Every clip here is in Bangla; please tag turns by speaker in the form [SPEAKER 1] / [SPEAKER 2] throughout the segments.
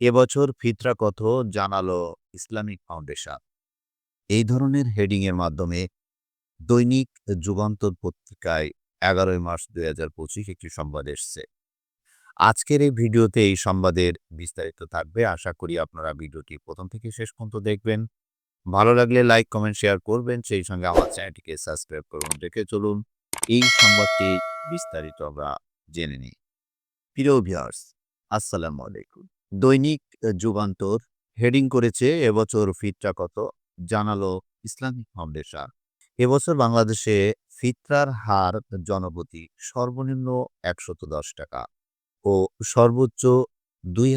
[SPEAKER 1] এবছর ফিতরা কত জানালো ইসলামিক ফাউন্ডেশন। এই ধরনের হেডিং এর মাধ্যমে দৈনিক যুগান্তর পত্রিকায় এগারোই মার্চ দুই হাজার পঁচিশ একটি সংবাদ এসছে। আজকের এই ভিডিওতে এই সংবাদের বিস্তারিত থাকবে। আশা করি আপনারা ভিডিওটি প্রথম থেকে শেষ পর্যন্ত দেখবেন। ভালো লাগলে লাইক, কমেন্ট, শেয়ার করবেন। সেই সঙ্গে আমার চ্যানেলটিকে সাবস্ক্রাইব করুন। দেখে চলুন এই সংবাদটি বিস্তারিত আমরা জেনে নিই। প্রিয় ভিউয়ার্স, আসসালামু আলাইকুম। দৈনিক যুগান্তর, হেডিং করেছে এবছর ফিতরা কত? জানালো ইসলামিক ফাউন্ডেশন। এবছর বাংলাদেশে ফিতরার হার, জনপ্রতি সর্বনিম্ন একশত টাকা ও সর্বোচ্চ দুই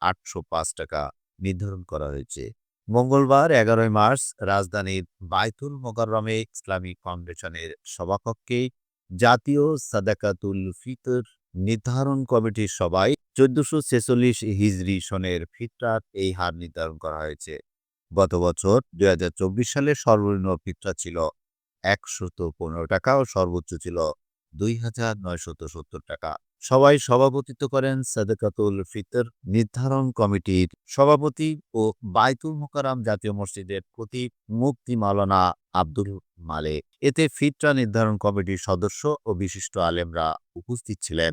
[SPEAKER 1] আটশো পাঁচ টাকা নির্ধারণ করা হয়েছে। মঙ্গলবার এগারোই মার্চ রাজধানীর বাইতুল মোকাররমে ইসলামিক ফাউন্ডেশনের সভাকক্ষে জাতীয় সাদাকাতুল ফিতর নির্ধারণ কমিটির সভায় চোদ্দশো ছেচল্লিশ হিজরি সনের ফিতরার এই হার নির্ধারণ করা হয়েছে। গত বছর দুই হাজার চব্বিশ সালে সর্বনিম্ন ফিতরা ছিল একশত পনেরো টাকা ও সর্বোচ্চ ছিল দুই হাজার নয়শত সত্তর টাকা। সবাই সভাপতিত্ব করেন সাদেকাতুল ফিতর নির্ধারণ কমিটির সভাপতি ও বাইতুল মোকারাম জাতীয় মসজিদের খতিব মুক্তি মালানা আব্দুল মালে এতে ফিতরা নির্ধারণ কমিটির সদস্য ও বিশিষ্ট আলেমরা উপস্থিত ছিলেন।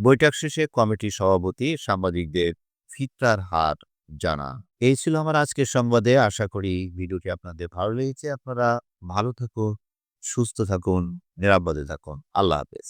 [SPEAKER 1] বৈঠক শেষে কমিটির সভাপতি সাংবাদিকদের ফিতরার হার জানা এই ছিল আমার আজকের সংবাদে। আশা করি ভিডিওটি আপনাদের ভালো লেগেছে। আপনারা ভালো থাকুন, সুস্থ থাকুন, নিরাপদে থাকুন। আল্লাহ হাফেজ।